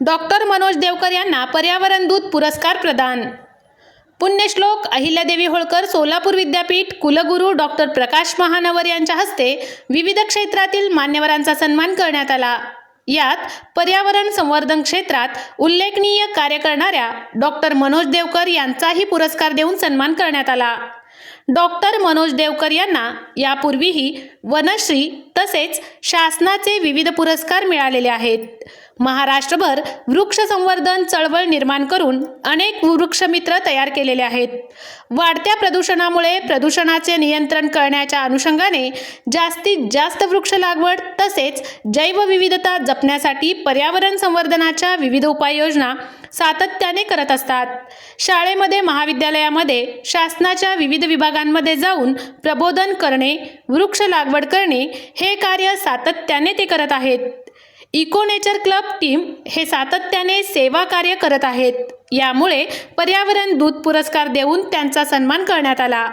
Doctor Manoj Devkar यांना पर्यावरण दूत पुरस्कार प्रदान. पुण्यश्लोक अहिल्यादेवी होळकर सोलापूर विद्यापीठ कुलगुरू डॉक्टर प्रकाश महानवर यांच्या हस्ते विविध क्षेत्रातील मान्यवरांचा सन्मान करण्यात आला. यात पर्यावरण संवर्धन क्षेत्रात उल्लेखनीय कार्य करणाऱ्या डॉक्टर मनोज देवकर यांचाही पुरस्कार देऊन सन्मान करण्यात आला. डॉक्टर मनोज देवकर यांना यापूर्वीही वनश्री तसेच शासनाचे विविध पुरस्कार मिळालेले आहेत. महाराष्ट्रभर वृक्ष संवर्धन चळवळ निर्माण करून अनेक वृक्षमित्र तयार केलेले आहेत. वाढत्या प्रदूषणामुळे प्रदूषणाचे नियंत्रण करण्याच्या अनुषंगाने जास्तीत जास्त वृक्ष लागवड तसेच जैवविविधता जपण्यासाठी पर्यावरण संवर्धनाच्या विविध उपाययोजना सातत्याने करत असतात. शाळेमध्ये महाविद्यालयामध्ये शासनाच्या विविध विभागांमध्ये जाऊन प्रबोधन करणे वृक्ष लागवड करणे हे कार्य सातत्याने ते करत आहेत. इको नेचर क्लब टीम हे सातत्याने सेवा कार्य करत आहेत. यामुळे पर्यावरण दूत पुरस्कार देऊन त्यांचा सन्मान करण्यात आला.